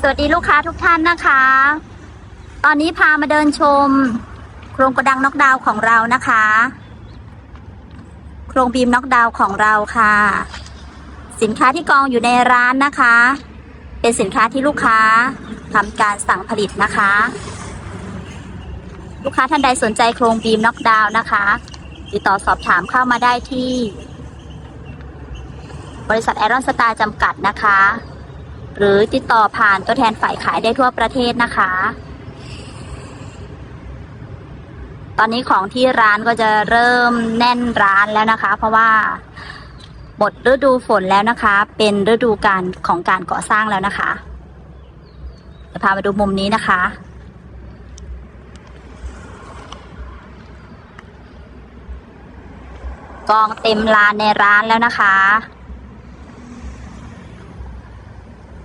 สวัสดีลูกค้าทุกท่านนะคะ ตอนนี้พามาเดินชม โครงกระดังน็อกดาวของเรานะคะ โครงบีมน็อกดาวของเราค่ะ สินค้าที่กองอยู่ในร้านนะคะ เป็นสินค้าที่ลูกค้าทำการสั่งผลิตนะคะ ลูกค้าท่านใดสนใจโครงบีมน็อกดาวน์นะคะ ติดต่อสอบถามเข้ามาได้ที่ บริษัทแอรอนสตาร์จำกัดนะคะ หรือติดต่อผ่านตัวแทนฝ่ายขายได้ทั่วประเทศนะคะ ตอนนี้ของที่ร้านก็จะเริ่มแน่นร้านแล้วนะคะ เพราะว่าหมดฤดูฝนแล้วนะคะ เป็นฤดูการของการก่อสร้างแล้วนะคะจะพามาดูมุมนี้นะคะ กองเต็มลานในร้านแล้วนะคะ